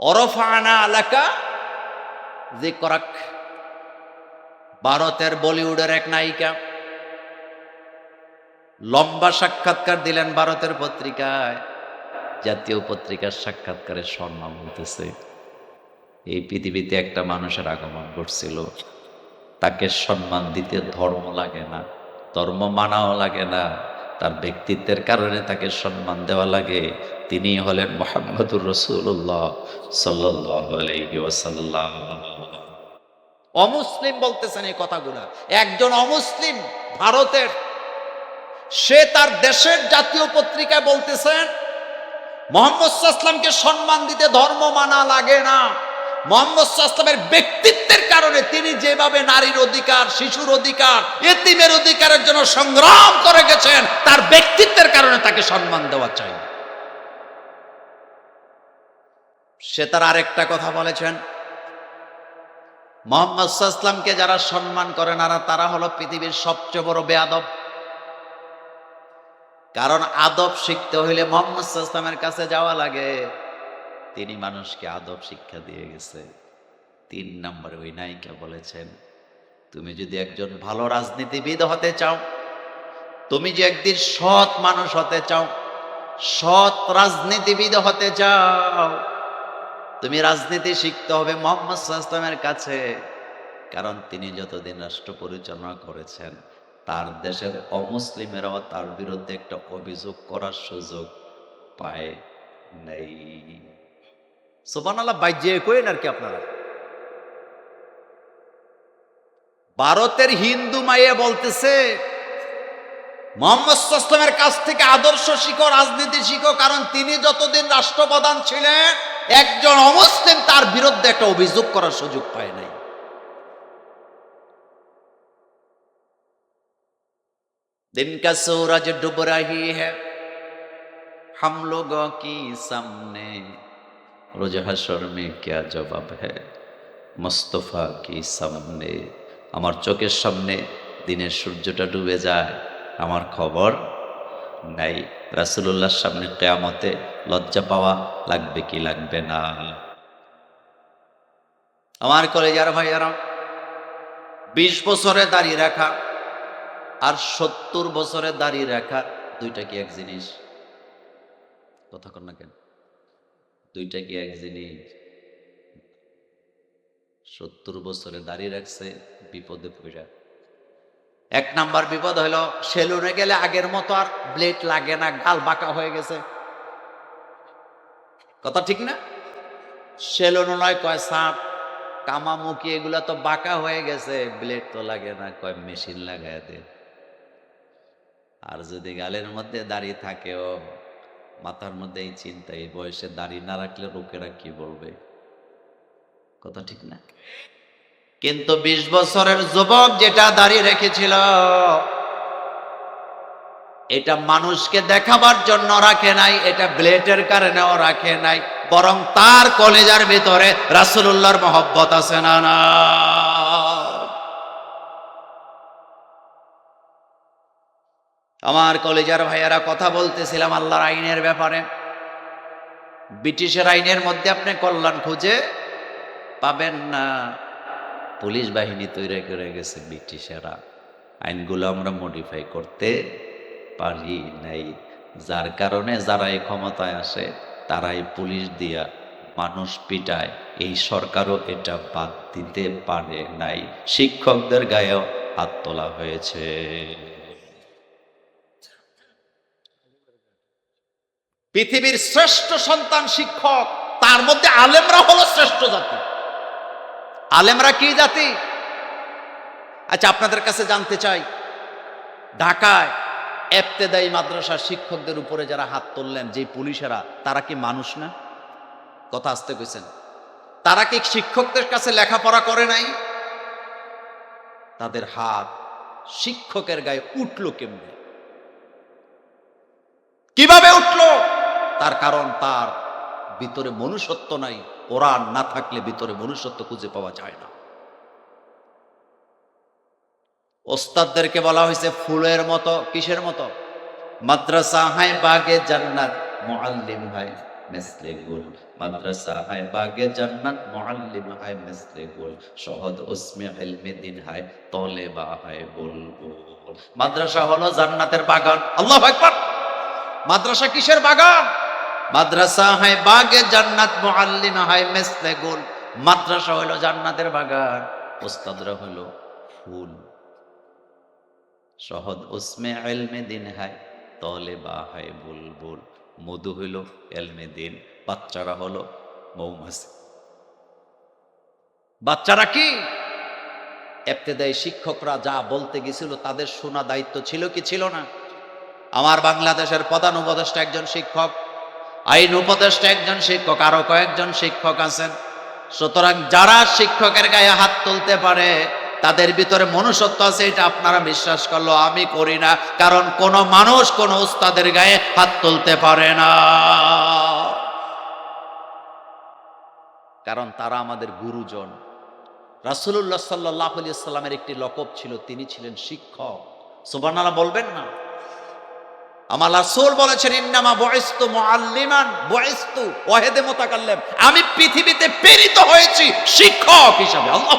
অরফানা এলাকা যে করাক ভারতের বলিউডের এক নায়িকা। লম্বা সাক্ষাৎকার দিলেন ভারতের পত্রিকায়। জাতীয় পত্রিকার সাক্ষাৎকারে সম্মান হতেছে এই পৃথিবীতে একটা মানুষের আগমন ঘটছিল। তাকে সম্মান দিতে ধর্ম লাগে না, ধর্ম মানাও লাগে না। তার ব্যক্তিত্বের কারণে তাকে সম্মান দেওয়া লাগে। তিনি হলেন মোহাম্মদুর রসুল্লাহ সাল্লাহ অমুসলিম বলতেছেন এই কথাগুলা। একজন অমুসলিম ভারতের, সে তার দেশের জাতীয় পত্রিকায় বলতেছেন, মোহাম্মদ সাল্লামকে সম্মান দিতে ধর্ম মানা লাগে না। মোহাম্মদ সাল্লামের ব্যক্তিত্বের কারণে তিনি যেভাবে নারীর অধিকার, শিশুর অধিকার, এতিমের অধিকারের জন্য সংগ্রাম করে গেছেন, তার ব্যক্তিত্বের কারণে তাকে সম্মান দেওয়া চাই সে তার আরেকটা কথা বলেছেন, মোহাম্মদ সাল্লামকে যারা সম্মান করেন আর তারা হলো পৃথিবীর সবচেয়ে বড় বেয়াদব কারণ আদব শিখতে হইলে মোহাম্মদ সাল্লামের কাছে যাওয়া লাগে। তিনি মানুষকে আদব শিক্ষা দিয়ে গেছে। তিন নম্বরে ওই নায়িকা বলেছেন, তুমি যদি একজন ভালো রাজনীতিবিদ হতে চাও, তুমি যে একদিন সৎ মানুষ হতে চাও, সৎ রাজনীতিবিদ হতে চাও তুমি রাজনীতি শিখতে হবে মোহাম্মদ সাল্লামের কাছে। কারণ তিনি যতদিন রাষ্ট্র পরিচালনা করেছেন, তার দেশের অমুসলিমেরাও তার বিরুদ্ধে একটা অভিযোগ করার সুযোগ পায় নেই। সোবান আল্লাহ বাইজে কইন আর কি আপনারা? ভারতের হিন্দু মাইয়ে বলতেছে, মোহাম্মদ সাল্লামের কাছ থেকে আদর্শ শিখো, রাজনীতি শিখো, কারণ তিনি যতদিন রাষ্ট্রপ্রধান ছিলেন একজন অমুসলিম তার বিরুদ্ধে একটা অভিযোগ করার সুযোগ পায় নাই दिन का सूरज डूब रही है हम लोगों की सामने रोज हशर में क्या जवाब है মুস্তফা কি সামনে আমার চোখের সামনে দিনের সূর্যটা ডুবে যায় আমার খবর নাই রাসুলুল্লাহর সামনে কেয়ামতে লজ্জা পাওয়া লাগবে কি লাগবে না? আমার কলেজার ভাইয়ারা, বিশ বছরে দাঁড়িয়ে রাখা আর সত্তর বছরে দাঁড়িয়ে রাখা দুইটা কি এক জিনিস? কথা কর না কেন? দুইটা কি এক জিনিস? সত্তর বছরে দাঁড়িয়ে রাখছে, বিপদে পড়া। এক নাম্বার বিপদ হলো সেলুনে গেলে আগের মতো আর ব্লেড লাগে না, গাল বাঁকা হয়ে গেছে। কথা ঠিক না? সেলুন নয়, কয় সাপ কামামুখি এগুলা তো বাঁকা হয়ে গেছে, ব্লেড তো লাগে না, কয় মেশিন লাগায় দে। আর যদি গালের মধ্যে দাঁড়িয়ে থাকেও মাথার মধ্যে এই চিন্তা, এই বয়সে দাঁড়িয়ে না রাখলে লোকেরা কি বলবে? কথা ঠিক না? কিন্তু বিশ বছরের যুবক যেটা দাঁড়িয়ে রেখেছিল, এটা মানুষকে দেখাবার জন্য রাখে নাই, এটা ব্লেটের কারণেও রাখে নাই, বরং তার কলেজার ভিতরে রাসুল্লাহর মহব্বত আছে না না? আমার কলেজার ভাইয়ারা কথা বলতেছিলাম আল্লাহর আইনের ব্যাপারে। ব্রিটিশের আইনের মধ্যে আপনি কল্যাণ খুঁজে পাবেন না। পুলিশ বাহিনী তৈরি করে গেছে ব্রিটিশেরা। আইনগুলো আমরা মডিফাই করতে পারি নাই। যার কারণে যারা এই ক্ষমতায় আসে, তারাই পুলিশ দিয়া মানুষ পিটায়। এই সরকারও এটা বাদ দিতে পারে নাই। শিক্ষকদের গায়েও হাত তোলা হয়েছে। পৃথিবীর শ্রেষ্ঠ সন্তান শিক্ষক, তার মধ্যে আলেমরা হলো শ্রেষ্ঠ জাতি। আলেমরা কি জাতি? আচ্ছা আপনাদের কাছে জানতে চাই। ঢাকায় এফতেদায়ী মাদ্রাসার শিক্ষকদের উপরে যারা হাত তুললেন যে পুলিশেরা, তারা কি মানুষ না? কথা আসতে কইছেন। তারা কি শিক্ষকদের কাছে লেখাপড়া করে নাই? তাদের হাত শিক্ষকের গায়ে উঠল কেমনে? কীভাবে উঠল? তার কারণ তার ভিতরে মনুষ্যত্ব নাই কোরআন না থাকলে ভিতরে মনুষ্যত্ব খুঁজে পাওয়া যায় না। ওস্তাদদেরকে বলা হয়েছে, ফুলের মতো, কিসের মতো? মাদ্রাসা হায় বাগে জান্নাত, মুআল্লিম ভাই মিসলে গুল। মাদ্রাসা হায় বাগে জান্নাত, মুআল্লিম হায় মিসলে গুল। শহদ উসমে ইলমে দিন হায় তলেবা হায় বুলবুল মাদ্রাসা হলো জান্নাতের বাগান। আল্লাহু আকবার! মাদ্রাসা কিসের বাগান? মাদ্রাসা হায় বাগে জান্নাত, মুআল্লিম হায় মিসলে গুল। মাদ্রাসা হলো জান্নাতের বাগান। ওস্তাদরা হলো ফুল। সহদ উসমে এলমে দিন হায়, তলে বা হায় বুলবুল। মধু হইল এলমে দিন, বাচ্চারা হলো মৌমাছি। বাচ্চারা কি? এফতেদায়ী শিক্ষকরা যা বলতে গেছিল, তাদের শোনা দায়িত্ব ছিল কি ছিল না? আমার বাংলাদেশের প্রধান উপদেষ্টা একজন শিক্ষক আইন উপদেষ্টা একজন শিক্ষক, আরও কয়েকজন শিক্ষক আছেন। সুতরাং যারা শিক্ষকের গায়ে হাত তুলতে পারে, তাদের ভিতরে মনুষ্যত্ব আছে, এটা আপনারা বিশ্বাস করল, আমি করি না। কারণ কোন মানুষ কোন উস্তাদের গায়ে হাত তুলতে পারে না। কারণ তারা আমাদের গুরুজন। রাসুল্লাহ সাল্লাহ আলিয়া সাল্লামের একটি লকব ছিল, তিনি ছিলেন শিক্ষক। সুবানালা বলবেন না। আমার রাসূল বলেছেন মুআল্লিমান মুতাকাল্লিম। আমি পৃথিবীতে প্রেরিত হয়েছি শিক্ষক হিসাবে, আল্লাহ।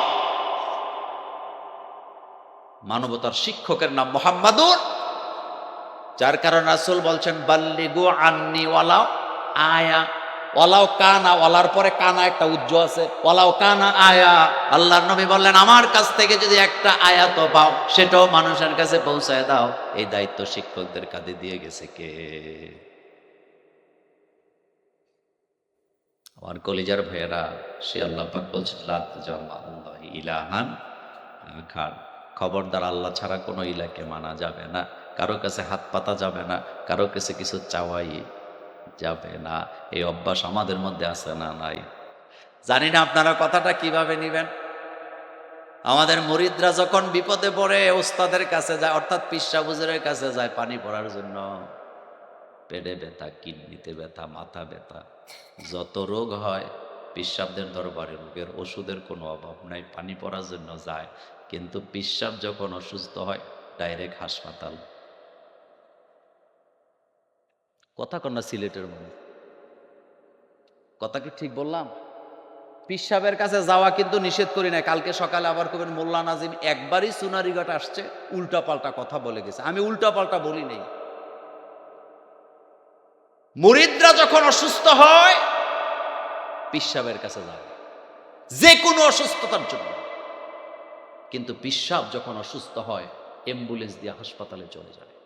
মানবতার শিক্ষকের নাম মোহাম্মদুর। যার কারণে রাসূল বলছেন, বাল্লিগু আন্নি ওয়ালা আয়া ওয়ালাও কানা, ওয়ালার পরে কানা একটা উজ্জ আছে। ওয়ালাও কানা আয়া, আল্লাহর নবী বললেন, আমার কাছ থেকে যদি একটা আয়াত পাও, সেটাও মানুষের কাছে পৌঁছায় দাও। এই দায়িত্ব শিক্ষকদের কাঁধে দিয়ে গেছে কে? আমার কলিজার ভাইয়েরা, সে আল্লাহ পাক বলছেন খবরদার আল্লাহ ছাড়া কোনো ইলাকে মানা যাবে না। কারও কাছে হাত পাতা যাবে না, কারও কাছে কিছু চাওয়াই যাবে না। এই অভ্যাস আমাদের মধ্যে আছে না নাই? জানি না আপনারা কথাটা কীভাবে নিবেন। আমাদের মরিদরা যখন বিপদে পড়ে, ওস্তাদের কাছে যায়, অর্থাৎ পিসা বুজুরের কাছে যায় পানি পড়ার জন্য। পেটে ব্যথা, কিডনিতে ব্যথা, মাথা ব্যথা, যত রোগ হয় পিসাবদের দরবারে রোগের ওষুধের কোনো অভাব নাই, পানি পড়ার জন্য যায়। কিন্তু পিসাব যখন অসুস্থ হয়, ডাইরেক্ট হাসপাতাল কথা কন্যা সিলেটের মানুষ। কথা কি ঠিক বললাম? পিসাবের কাছে যাওয়া কিন্তু নিষেধ করি না কালকে সকালে আবার কবেন মোল্লা নাজিম একবারই সুনারিঘাট আসছে উল্টা পাল্টা কথা বলে গেছে। আমি উল্টা পাল্টা বলি নেই। মুরিদরা যখন অসুস্থ হয় পিসাবের কাছে যায়। যে কোনো অসুস্থতার জন্য। কিন্তু পিসাব যখন অসুস্থ হয়, অ্যাম্বুলেন্স দিয়ে হাসপাতালে চলে যায়।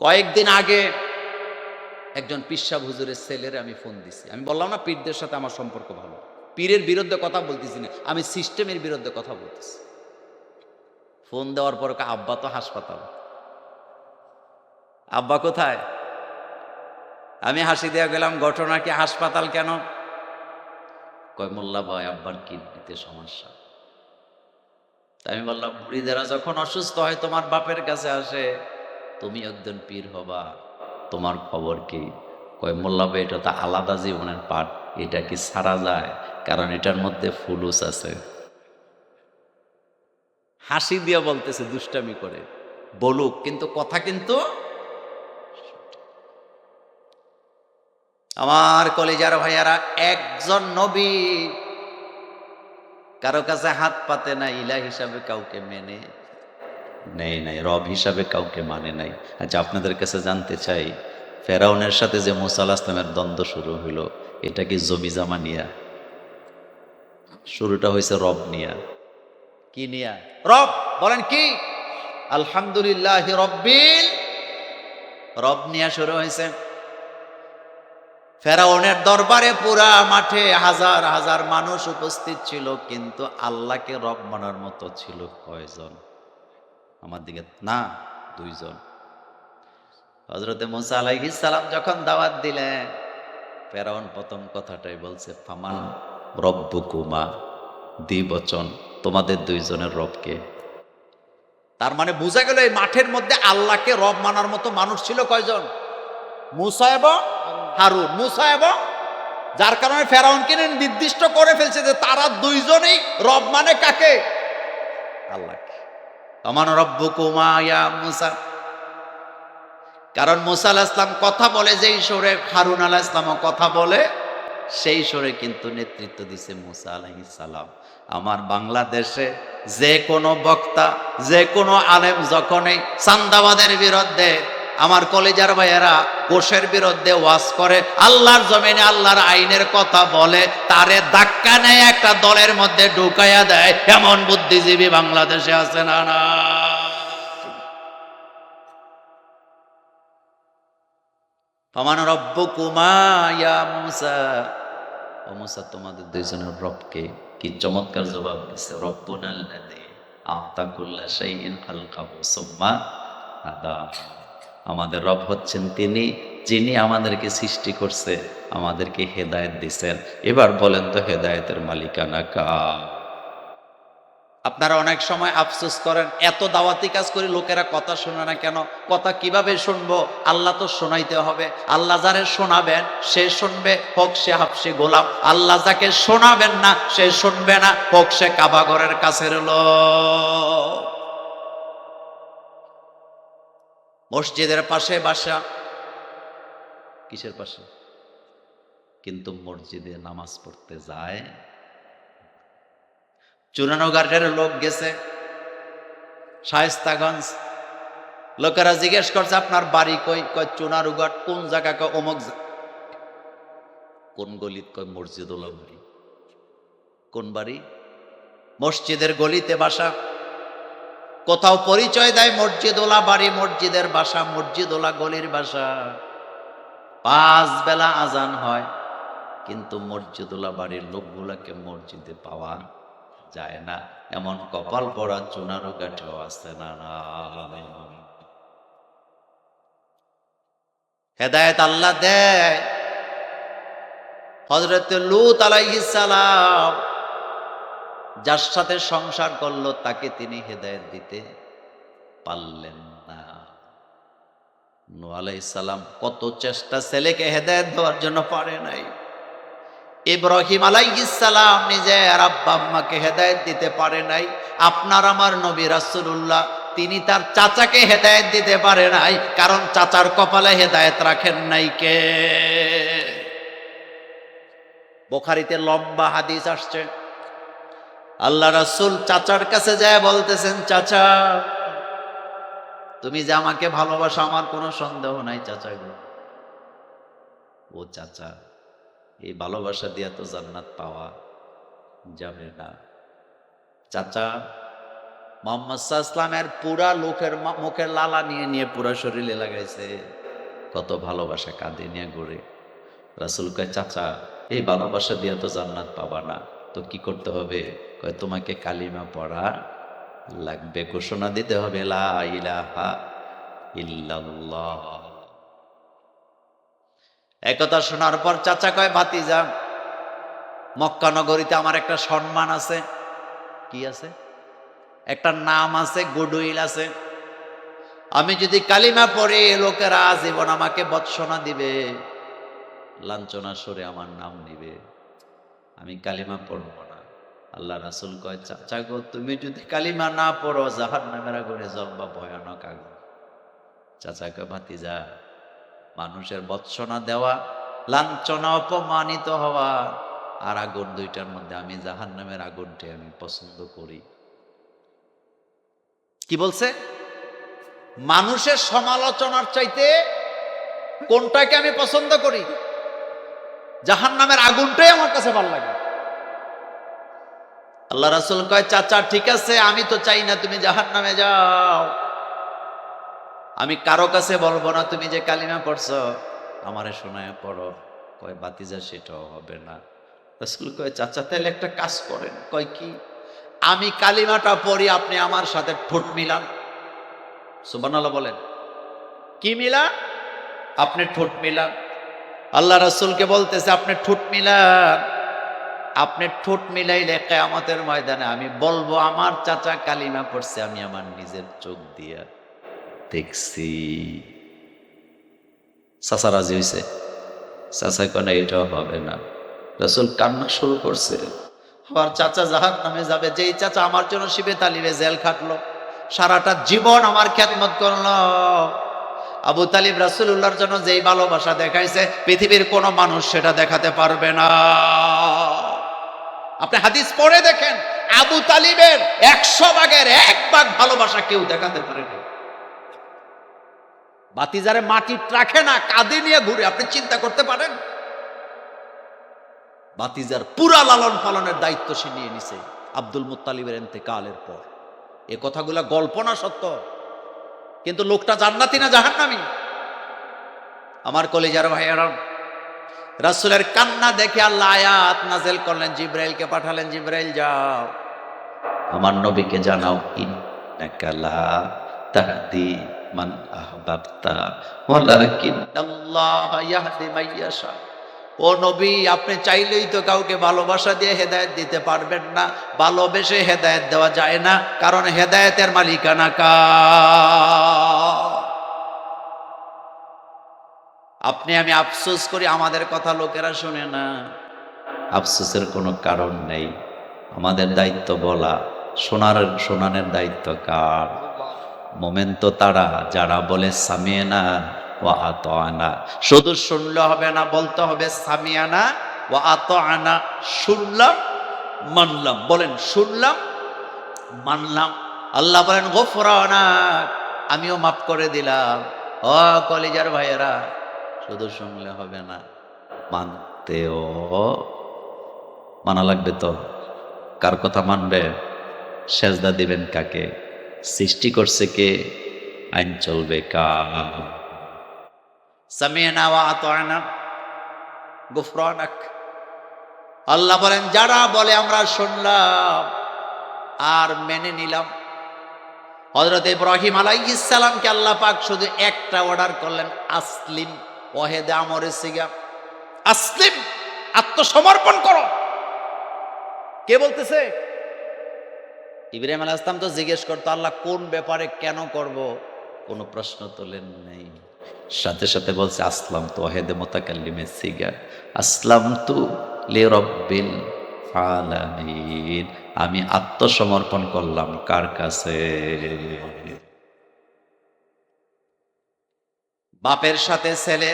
কয়েকদিন আগে একজন পিসাব হুজুরের ছেলের আমি ফোন দিছি। আমি বললাম, না, পীরদের সাথে আমার সম্পর্ক ভালো। পীরের বিরুদ্ধে কথা বলতেছি না, আমি সিস্টেমের বিরুদ্ধে কথা বলতেছি। ফোন দেওয়ার পর আব্বা তো হাসপাতাল। আব্বা কোথায়? আমি হাসি দেওয়া গেলাম, ঘটনা কি হাসপাতাল কেন? কয়, মোল্লা ভাই, আব্বার কিডনিতে সমস্যা। আমি বললাম, বুড়িদেরা যখন অসুস্থ হয়, তোমার বাপের কাছে আসে। তুমি একজন পীর হবা, তোমার খবর কি? কয়, মোল্লা ভাই, এটা তো আলাদা জীবনের পাঠ, এটা কি সারা যায়? কারণ এটার মধ্যে ফুলুস আছে। হাসি দিয়ে বলতেছে দুষ্টামি করে। বলুক, কিন্তু কথা কিন্তু আমার কলেজার ভাইয়ারা, একজন নবী কারও কাছে হাত পাতে না ইলা হিসাবে কাউকে মেনে। নেই, নাই, রব হিসাবে কাউকে মানে নাই। আচ্ছা আপনাদের কাছে জানতে চাই, ফেরাউনের সাথে যে মুসা আল আসলামের দ্বন্দ্ব শুরু হইল, এটা কি জমি জামা নিয়া? শুরুটা হয়েছে রব নিয়া। কি নিয়া? রব, বলেন কি? আলহামদুলিল্লাহ রব্বিল, রব নিয়া শুরু হয়েছে ফেরাউনের দরবারে পুরা মাঠে হাজার হাজার মানুষ উপস্থিত ছিল, কিন্তু আল্লাহকে রব মানার মতো ছিল কয়জন? আমার দিকে, না, দুইজন। হজরতে মুসা আলাইহিস সালাম যখন দাওয়াত দিলেন, ফেরাউন প্রথম কথাটাই বলছে, ফামান রব্বুকুমা, দ্বিবচন, তোমাদের দুইজনের রবকে। তার মানে বোঝা গেল এই মাঠের মধ্যে আল্লাহকে রব মানার মতো মানুষ ছিল কয়জন? মুসা এবং হারুন। মুসা এবং যার কারণে ফেরাউনকে নির্দিষ্ট করে ফেলছে যে তারা দুইজনেই রব মানে কাকে? আল্লাহকে। অমান রব্য কুমায়া মুসা। কারণ মুসা আল্লাহ ইসলাম কথা বলে, যেই সুরে হারুন আল্লাহ ইসলামও কথা বলে, সেই সুরে কিন্তু নেতৃত্ব দিছে মুসা সালাম। আমার বাংলাদেশে যে কোনো বক্তা, যে কোনো আলেম যখনই চান্দাবাদের বিরুদ্ধে আমার কলেজার ভাইয়েরা, কোষের বিরুদ্ধে ওয়াজ করে, আল্লাহর জমিনে আল্লাহর আইনের কথা বলে, তারে ধাক্কা নেয়, একটা দলের মধ্যে ঢুকাইয়া দেয়। এমন বুদ্ধিজীবী বাংলাদেশে আছে না না? ফামান রব্বুকুমা ইয়া মুসা। ও মুসা, তোমাদের দুইজনের রবকে কি চমৎকার জবাব দিছে? রব্বুন আল্লাযী আতা কুল্লা শাইইন খালকাহু সুম্মা আদা আমাদের রব হচ্ছেন তিনি, যিনি আমাদেরকে সৃষ্টি করছে, আমাদেরকে হেদায়েত দিছেন। এবার বলেন তো, হেদায়েতের মালিকানা কার? আপনারা অনেক সময় আফসোস করেন, এত দাওয়াতি কাজ করে লোকেরা কথা শোনে না কেন? কথা কীভাবে শুনব? আল্লাহ তো শোনাইতে হবে। আল্লাহ যারে শোনাবেন, সে শুনবে, হোক সে হাফসে গোলাম। আল্লাহ যাকে শোনাবেন না, সে শুনবে না, হোক সে কাবাগরের কাছের লোক। মসজিদের পাশে বাসা। কিসের পাশে? কিন্তু মসজিদে নামাজ পড়তে যায়। চুরানোঘাটের লোক গেছে। শায়স্তাগঞ্জ। লোকেরা জিজ্ঞেস করছে, আপনার বাড়ি কই? কয় চুনারুঘাট কোন জায়গা? কয় অমুক কোন গলিত কয় মসজিদ কোন বাড়ি? মসজিদের গলিতে বাসা। কোথাও পরিচয় দেয় মসজিদোলা বাড়ি মসজিদের বাসা মসজিদোলা গলির বাসা। পাঁচ বেলা আজান হয়, কিন্তু মসজিদোলা বাড়ির লোকগুলাকে মসজিদে পাওয়া যায় না। এমন কপাল পড়া চুনারো গাঠেও আছে না হেদায়ত আল্লাহ দেয়। হজরত লুত আলাইহিস সালাম যার সাথে সংসার করল, তাকে তিনি হেদায়েত দিতে পারলেন না। আলাইহিস সালাম কত চেষ্টা ছেলেকে হেদায়েত দেওয়ার জন্য পারে নাই। ইব্রাহিম আলাইহিস সালাম নিজের আব্বা আম্মাকে হেদায়েত দিতে পারে নাই। আপনার আমার নবী রাসূলুল্লাহ, তিনি তার চাচাকে হেদায়েত দিতে পারে নাই, কারণ চাচার কপালে হেদায়েত রাখেন নাই কে? বোখারিতে লম্বা হাদিস আসছে। আল্লাহ রাসুল চাচার কাছে যায় বলতেছেন, চাচা, তুমি যে আমাকে ভালোবাসো, আমার কোনো সন্দেহ নাই চাচা গো। ও চাচা, এই ভালোবাসা দিয়া তো জান্নাত পাওয়া যাবে না। চাচা, মোহাম্মদ ইসলামের পুরা লোকের মুখের লালা নিয়ে নিয়ে পুরা শরীরে লাগাইছে। কত ভালোবাসা কাঁদে নিয়ে ঘুরে। রাসুল কয়, চাচা, এই ভালোবাসা দিয়া তো জান্নাত পাবা না, তো কি করতে হবে? কয়, তোমাকে কালিমা পড়া লাগবে, ঘোষণা দিতে হবে, লা ইলাহা ইল্লাল্লাহ। একথা শোনার পর চাচা কয়, ভাতিজা, মক্কা নগরীতে আমার একটা সম্মান আছে। কি আছে? একটা নাম আছে, গুডউইল আছে। আমি যদি কালিমা পড়ে লোকেরা আজীবন আমাকে বৎসনা দিবে, লাঞ্ছনা সরে আমার নাম নিবে। আমি কালিমা পড়ব আল্লাহ রাসুল কয় চাচা গো তুমি যদি কালিমা না পড়ো জাহার নামের আগুনে জলবা ভয়ানক আগুন। চাচা কয় ভাতিজা, মানুষের বৎসনা দেওয়া, লাঞ্ছনা অপমানিত হওয়া, আর আগুন দুইটার মধ্যে আমি জাহান নামের আগুনটি আমি পছন্দ করি। কি বলছে? মানুষের সমালোচনার চাইতে কোনটাকে আমি পছন্দ করি? জাহান নামের আগুনটাই আমার কাছে ভালো লাগে। আল্লাহ রাসুল কয়, চাচা, ঠিক আছে, আমি তো চাই না তুমি জাহান নামে যাও। আমি কারও কাছে বলব না তুমি যে কালিমা পড়ছো। আমারে শোনায় পড়ো। কয়, বাতিজা, সেটাও হবে না। রাসুল কয়, চাচা, তাহলে একটা কাজ করেন। কয়, কি? আমি কালিমাটা পড়ি, আপনি আমার সাথে ঠোঁট মিলান। সুবানাল্লাহ বলেন। কি মিলান? আপনি ঠোঁট মিলান। আল্লাহ রাসুলকে বলতেছে, আপনি ঠোঁট মিলান। আপনি ঠোঁট মিলাইলে কেয়ামতের ময়দানে আমি বলব, আমার চাচা কালিমা পড়ছে, আমি আমার নিজের চোখ দিয়া দেখছি। চাচা রাজি হয়েছে চাচা কেন এটাও হবে না। রসুল কান্না শুরু করছে। আমার চাচা জাহার নামে যাবে। যেই চাচা আমার জন্য শিবে তালিবে জেল খাটলো, সারাটা জীবন আমার খ্যাতমত করল। আবু তালিব রাসুল্লাহর জন্য যেই ভালোবাসা দেখাইছে, পৃথিবীর কোনো মানুষ সেটা দেখাতে পারবে না। আপনি হাদিস পড়ে দেখেন, আবু তালিবের একশো ভাগের এক ভাগ ভালোবাসা কেউ দেখাতে পারেনি বাতিজারে মাটি রাখে না কাঁদে নিয়ে ঘুরে, আপনি চিন্তা করতে পারেন? বাতিজার পুরা লালন পালনের দায়িত্ব সে নিয়ে নিছে আব্দুল মুত্তালিবের এতেকালের পর। এ কথাগুলা গল্প না সত্য, কিন্তু লোকটা জান্নাতি না জাহান্নামি? আমার কলেজার ভাইয়ারা রাসূলের কান্না দেখে আল্লাহ আয়াত নাজেল করলেন, জিব্রাইলকে পাঠালেন, জিব্রাইল, যাও। আমার নবীকে জানাও লা তাহদি মান আহবাবতা ওয়ালাকিন আল্লাহ ইয়াহদি মাইয়াশা ও নবী, আপনি চাইলেই তো কাউকে ভালোবাসা দিয়ে হেদায়েত দিতে পারবেন না, ভালোবেসে হেদায়েত দেওয়া যায় না, কারণ হেদায়েতের মালিকানা কা আপনি আমি আফসোস করি, আমাদের কথা লোকেরা শুনে না। আফসোসের কোনো কারণ নেই। আমাদের দায়িত্ব বলা, শোনার, শোনানের দায়িত্ব কার? মোমেন তো তারা, যারা বলে, সামিয়ানা ও আত আনা শুধু শুনলে হবে না, বলতে হবে, সামিয়ানা ও আত আনা শুনলাম, মানলাম। বলেন, শুনলাম, মানলাম। আল্লাহ বলেন গোফরানা আমিও মাফ করে দিলাম। ও কলিজার ভাইয়েরা শুধু শুনলে হবে না। মানতেও মানা লাগবে তো? কার কথা মানবে? সেজদা দিবেন কাকে? সৃষ্টি করছে কে? আইন চলবে কা সামিয়ানা ওয়া আতানা, গুফরানাক। আল্লাহ বলেন, যারা বলে আমরা শুনলাম আর মেনে নিলাম। হজরত ইব্রাহিম আলাইসালামকে আল্লাহ পাক শুধু একটা অর্ডার করলেন, আসলিম। ওহেদে আমরে সিগা। আসলিম, আত্মসমর্পণ করো। কে বলতেছে? ইব্রাহিম আলাহ ইসলাম তো জিজ্ঞেস করতো, আল্লাহ, কোন ব্যাপারে কেন করব? কোনো প্রশ্ন তোলেন নেই। সাথে সাথে বলছে, আসলাম তো ওহেদে মোতাকাল্লিমে সিগা। আসলাম তু লে রব্বিল আমি আত্মসমর্পণ করলাম কার কাছে? বাপের সাথে ছেলে।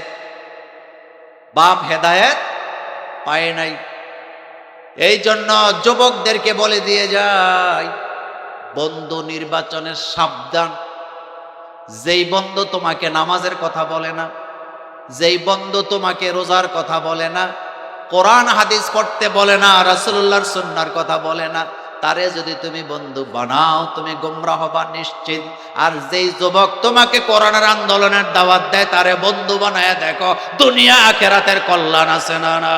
বাপ হেদায়েত পায় নাই। এই জন্য যুবকদেরকে বলে দিয়ে যায়, বন্ধু নির্বাচনের সাবধান। যেই বন্ধু তোমাকে নামাজের কথা বলে না, যেই বন্ধু তোমাকে রোজার কথা বলে না, কোরআন হাদিস পড়তে বলে না, রাসূলুল্লাহর সুন্নার কথা বলে না তারে যদি তুমি বন্ধু বানাও, তুমি গোমরা হবা নিশ্চিত। আর যেই যুবক তোমাকে কোরআনের আন্দোলনের দাওয়াত দেয়, তারে বন্ধু বানায় দেখো, দুনিয়া আখেরাতের কল্যাণ আছে না না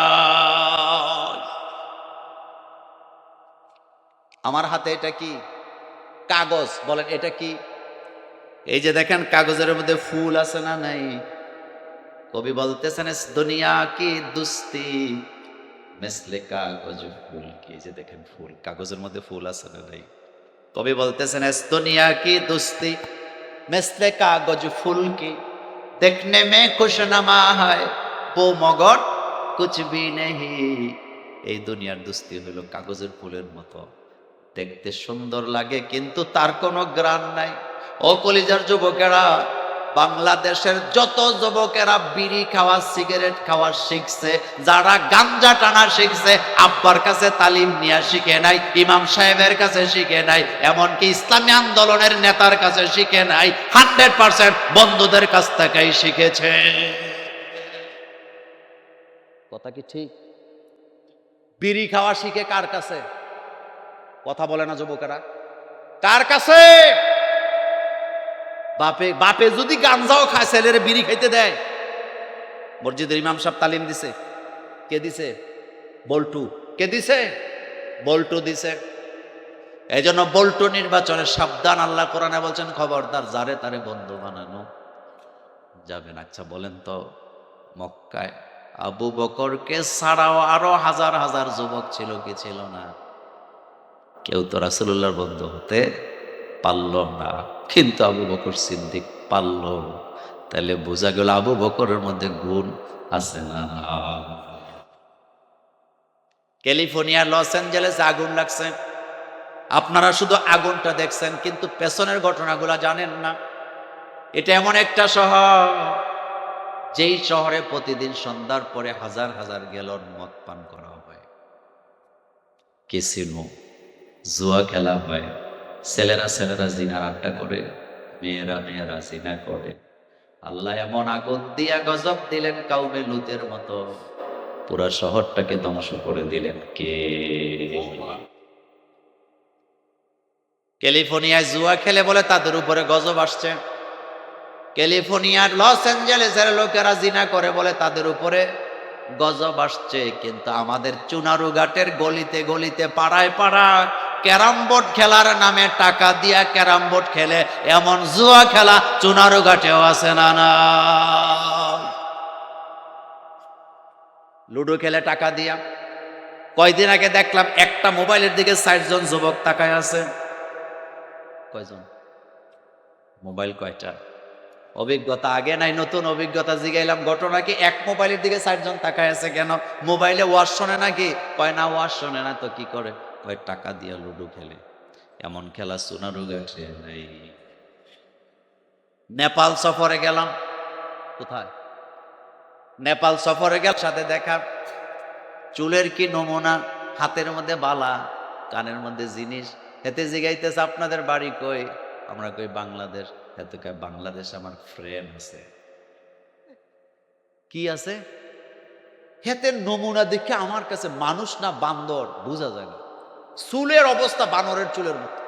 আমার হাতে এটা কি? কাগজ, বলেন, এটা কি? এই যে দেখেন, কাগজের মধ্যে ফুল আছে না নাই? কবি বলতেছেন "ইস দুনিয়া কি দুস্তি? মেসলে কাগজ ফুল কি? যে দেখেন ফুল, কাগজের মধ্যে ফুল আছে না নাই? কবি বলতেছেন "ইস দুনিয়া কি দোস্তি? মেসলে কাগজ ফুল কি? দেখনে মে খুশনামা হয় ও মগর কুছ ভি নেহি। এই দুনিয়ার দোস্তি হলো কাগজের ফুলের মতো। দেখতে সুন্দর লাগে, কিন্তু তার কোনো গ্রান নাই। ও কলিজার যুবকেরা বাংলাদেশের যত যুবকেরা বিড়ি খাওয়া, সিগারেট খাওয়া শিখছে, যারা গাঞ্জা টানা শিখছে, আব্বার কাছে তালিম নিয়ে শিখে নাই, ইমাম সাহেবের কাছে শিখে নাই, এমনকি ইসলামী আন্দোলনের নেতার কাছে শিখে নাই, হান্ড্রেড পার্সেন্ট বন্ধুদের কাছ থেকেই শিখেছে। কথা কি ঠিক? বিড়ি খাওয়া শিখে কার কাছে? কথা বলে না যুবকেরা। কার কাছে? বাপে বাপে যদি গাঞ্জাও খায়, ছেলের বিড়ি খাইতে দেয়। মসজিদের ইমাম সাহেব তালিম দিছে। কে দিছে? বল্টু। কে দিছে? বল্টু দিছে। এই জন্য বল্টু নির্বাচনে সাবধান, আল্লাহ কোরআনে বলছেন, খবরদার, যারে তারে বন্ধু বানানো যাবেন আচ্ছা বলেন তো, মক্কায় আবু বকরকে ছাড়াও আরও হাজার হাজার যুবক ছিল কি ছিল না? কেউ তো রাসুল্লাহর বন্ধু হতে পারল না। কিন্তু আবু বকর সিদ্দিক পারল। তাহলে বোঝা গেল আবু বকরের মধ্যে গুণ আছে না ক্যালিফোর্নিয়া, লস অ্যাঞ্জেলেসে আগুন লাগছে। আপনারা শুধু আগুনটা দেখছেন, কিন্তু পেছনের ঘটনাগুলা জানেন না। এটা এমন একটা শহর, যেই শহরে প্রতিদিন সন্ধ্যার পরে হাজার হাজার গেলন মদ পান করা হয়। কেসিনো, জুয়া খেলা হয়। ছেলেরা ছেলেরা জিনার আড্ডা করে, মেয়েরা মেয়েরা জিনা করে। আল্লাহ এমন আগুন দিয়া গজব দিলেন কাউমে লুতের মতো। পুরা শহরটাকে ধ্বংস করে দিলেন। কে? ক্যালিফোর্নিয়ায় জুয়া খেলে বলে তাদের উপরে গজব আসছে। ক্যালিফোর্নিয়ার লস অ্যাঞ্জেলেসের লোকেরা জিনা করে বলে তাদের উপরে গজব আসছে। কিন্তু আমাদের চুনারু ঘাটের গলিতে গলিতে, পাড়ায় পাড়ায় ক্যারাম বোর্ড খেলার নামে টাকা দিয়া ক্যারাম বোর্ড খেলে, এমন জুয়া খেলা চুনারু ঘাটেও আছে না লুডো খেলে টাকা দিয়া। কয়দিন আগে দেখলাম একটা মোবাইলের দিকে ষাট জন যুবক তাকায় আছে। কয়জন? মোবাইল কয়টা? অভিজ্ঞতা আগে নাই, নতুন অভিজ্ঞতা জিগাইলাম। ঘটনা কি, এক মোবাইলের দিকে ষাটজন তাকায় আছে কেন? মোবাইলে ওয়াশ শোনে নাকি? কয় না ওয়াশ শোনে না, তো কি করে? কয় টাকা দিয়ে লুডো খেলে। এমন খেলা সোনারু গাছে নাই। নেপাল সফরে গেলাম। কোথায়? নেপাল সফরে গেল সাথে দেখা। চুলের কি নমুনা হাতের মধ্যে বালা কানের মধ্যে জিনিস। হেতে জিগাইতেছে আপনাদের বাড়ি কই? আমরা কই বাংলাদেশ। হেতে কয় বাংলাদেশ আমার ফ্রেন্ড আছে। কি আছে? হেতে নমুনা দেখে আমার কাছে মানুষ না বান্দর বোঝা যায় না। চুলের অবস্থা বানরের চুলের মতো।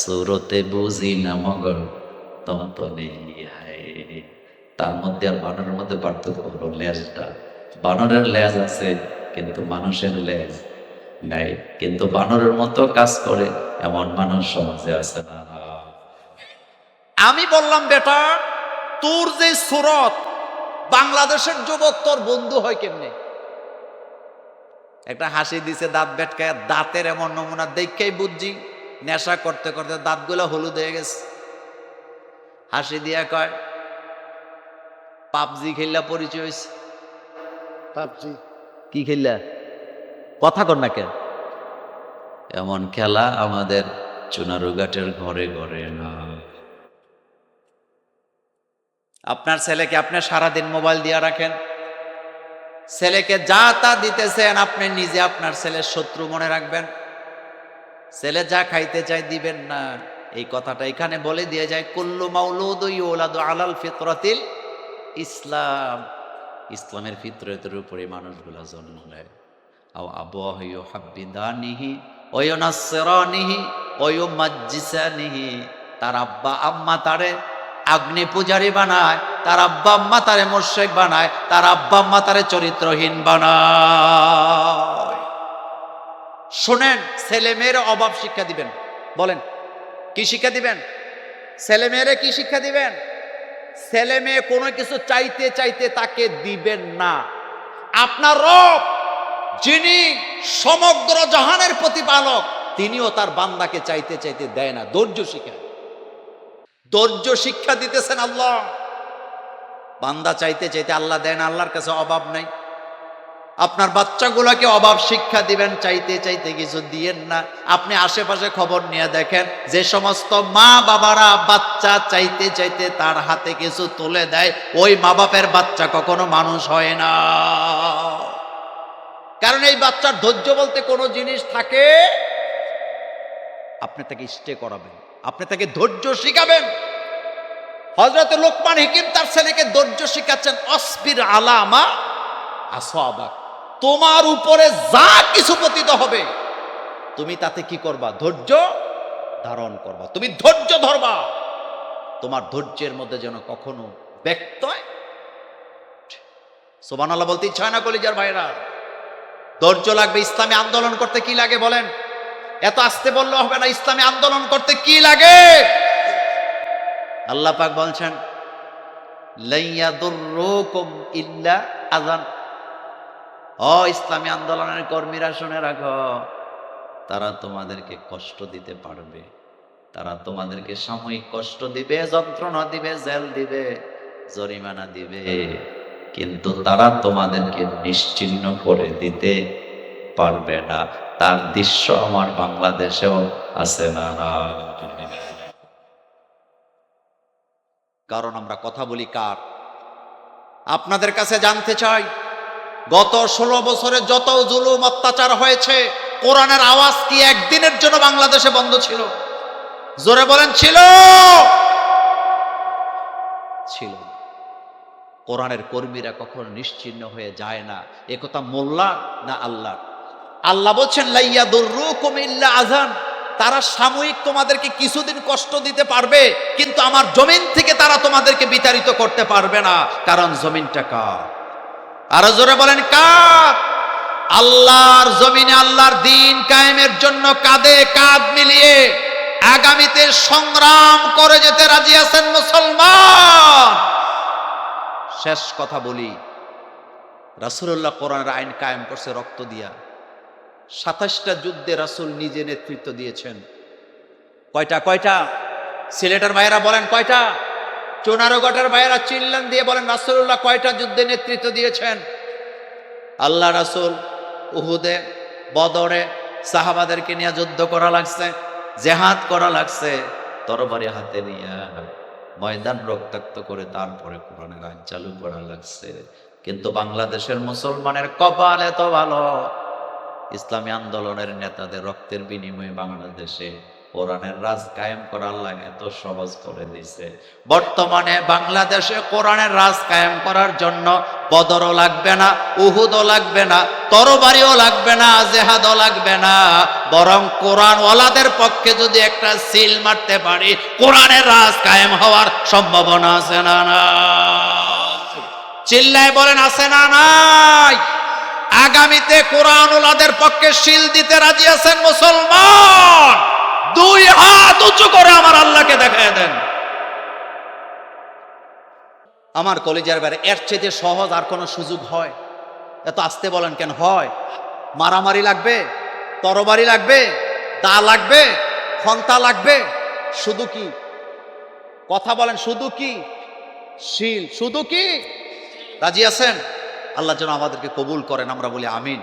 সুরতে বুঝি না মগর তন্তনে তার মধ্যে আর বানরের মধ্যে পার্থক্য হলো লেজটা। বানরের লেজ আছে কিন্তু মানুষের লেজ নাই। কিন্তু বানরের মতো কাজ করে এমন মানুষ সমাজে আছে না। আমি বললাম বেটা তোর যে সুরত বাংলাদেশের যুবক তোর বন্ধু হয় কেমনে? একটা হাসি দিছে দাঁত বেটকায় দাঁতের এমন নমুনা দেখেই বুঝছি নেশা করতে করতে দাঁতগুলো হলুদ হয়ে গেছে। হাসি দিয়া কয় পাবজি খেললা পরিচয় হয়েছে। পাবজি। কি খেললা? কথা কর না কেন? এমন খেলা আমাদের চুনারুঘাটের ঘরে ঘরে না। আপনার ছেলেকে আপনি সারাদিন মোবাইল দিয়ে রাখেন। ছেলেকে যা তা দিতেছেন, আপনি নিজে আপনার ছেলের শত্রু মনে রাখবেন। ছেলে যা খাইতে চাই দিবেন না। এই কথাটা এখানে বলে দিয়ে যায়, কুল্লু মাউলুদ ইউলাদু আলাল ফিতরাতিল ইসলাম। ইসলামের ফিতরতের উপরে মানুষগুলা জন্ম নেয়। আও হইও হাব্বিদানিহি ওয়নাসরানিহি ওয়ুমাজ্জিসানিহি তার আব্বা, আম্মা তারে আগ্নি পূজারি বানায়, তার আব্বা আম্মা তারে মোর্শেক বানায়, তার আব্বা আম্মা তারে চরিত্রহীন বানায়। শোনেন, ছেলে মেয়ের অভাব শিক্ষা দিবেন। বলেন, কি শিক্ষা দিবেন? ছেলে মেয়েরে কি শিক্ষা দিবেন? ছেলে মেয়ে কোনো কিছু চাইতে চাইতে তাকে দিবেন না। আপনার রব, যিনি সমগ্র জাহানের প্রতিপালক, তিনিও তার বান্দাকে চাইতে চাইতে দেয় না। ধৈর্য শিক্ষা ধৈর্য শিক্ষা দিতেছেন আল্লাহ। বান্দা চাইতে চাইতে আল্লাহ দেন, আল্লাহর কাছে অভাব নাই। আপনার বাচ্চাগুলোকে অভাব শিক্ষা দিবেন, চাইতে চাইতে কিছু দিয়েন না। আপনি আশেপাশে খবর নিয়ে দেখেন, যে সমস্ত মা বাবারা বাচ্চা চাইতে চাইতে তার হাতে কিছু তুলে দেয়, ওই মা বাপের বাচ্চা কখনো মানুষ হয় না। কারণ এই বাচ্চার ধৈর্য বলতে কোনো জিনিস থাকে? আপনি তাকে স্টে করাবেন। আপনি তাকে ধৈর্য শিখাবেন। হজরত লোকমান হিকিম তার ছেলেকে ধৈর্য শিখাচ্ছেন, অসবির আলামা আসবাক, তোমার উপরে যা কিছু পতিত হবে, তুমি তাতে কি করবা? ধৈর্য ধারণ করবা। তুমি ধৈর্য ধরবা। তোমার ধৈর্যের মধ্যে যেন কখনো ব্যক্ত সোবান আল্লাহ বলতে ইচ্ছা না কলিজার ভাইরা ধৈর্য লাগবে ইসলামী আন্দোলন করতে কি লাগে বলেন? এত আসতে বললে হবে না, ইসলামী আন্দোলন করতে কি লাগে? আল্লাহ পাক বলছেন ইল্লা আযান। ও ইসলামী আন্দোলনের কর্মীরা, শুনে রাখো, তারা তোমাদেরকে কষ্ট দিতে পারবে। তারা তোমাদেরকে সাময়িক কষ্ট দিবে, যন্ত্রণা দিবে, জেল দিবে, জরিমানা দিবে। কিন্তু তারা তোমাদেরকে নিশ্চিহ্ন করে দিতে পারবে না। তার দৃশ্য আমার বাংলাদেশেও আছে না কারণ আমরা কথা বলি কার? আপনাদের কাছে জানতে চাই, গত ষোলো বছরে যত জুলুম, অত্যাচার হয়েছে, কোরআনের আওয়াজ কি একদিনের জন্য বাংলাদেশে বন্ধ ছিল? জোরে বলেন, ছিল! ছিল কোরআনের কর্মীরা কখনো নিশ্চিহ্ন হয়ে যায় না। একথা মোল্লা না আল্লাহ আল্লাহ বলছেন, লাইয়া দুর্রুকুম ইল্লা আজান তারা সাময়িক তোমাদেরকে কিছুদিন কষ্ট দিতে পারবে, কিন্তু আমার জমিন থেকে তারা তোমাদেরকে বিতাড়িত করতে পারবে না। কারণ জমিনটা কার? আরও জোরে বলেন, কার? আল্লাহর জমিনে আল্লাহর দিন কায়েমের জন্য কাঁধে কাঁধ মিলিয়ে আগামীতে সংগ্রাম করে যেতে রাজি আছেন মুসলমান। শেষ কথা বলি, রাসূলুল্লাহ কোরআনের আইন কায়েম করছে রক্ত দিয়া। সাতাশটা যুদ্ধে রাসূল নিজে নেতৃত্ব দিয়েছেন। কয়টা কয়টা? সিলেটের ভাইয়েরা বলেন কয়টা? চুনারগটের ভাইয়েরা চিল্লান দিয়ে বলেন, রাসূলুল্লাহ কয়টা যুদ্ধে নেতৃত্ব দিয়েছেন? আল্লাহ রাসূল উহুদে, বদরে সাহাবাদেরকে নিয়ে যুদ্ধ করা লাগছে, জেহাদ করা লাগছে, তরবারি হাতে নিয়ে ময়দান রক্তাক্ত করে তারপরে কোরআনের আইন চালু করা লাগছে। কিন্তু বাংলাদেশের মুসলমানের কপাল এত ভালো ইসলামী আন্দোলনের নেতাদের রক্তের বিনিময়ে বাংলাদেশে কোরআনের রাজ কায়েম করা আল্লাহ এত সহজ করে দিছে বর্তমানে বাংলাদেশে কোরআনের রাজ কায়েম করার জন্য বদরও লাগবে না, উহুদও লাগবে না, তরবারিও লাগবে না, জেহাদও লাগবে না। বরং কোরআন ওয়ালাদের পক্ষে যদি একটা সিল মারতে পারি, কোরআনের রাজ কায়েম হওয়ার সম্ভাবনা আছে না না চিল্লায় বলেন, আছে না নাই? আগামীতে কোরআন ওলাদের পক্ষে শিল দিতে রাজি আছেন মুসলমান। দুই হাত উঁচু করে আমার আল্লাহকে দেখায় দেন। আমার কলেজের বাইরে এর চেয়ে সহজ আর কোনো সুযোগ হয়? এত আসতে বলেন কেন? হয়। মারামারি লাগবে, তরবারি লাগবে, দা লাগবে, খন্তা লাগবে। শুধু কি? কথা বলেন, শুধু কি? শিল, শুধু কি? রাজি আছেন? আল্লাহ যেন আমাদেরকে কবুল করেন আমরা বলি আমিন।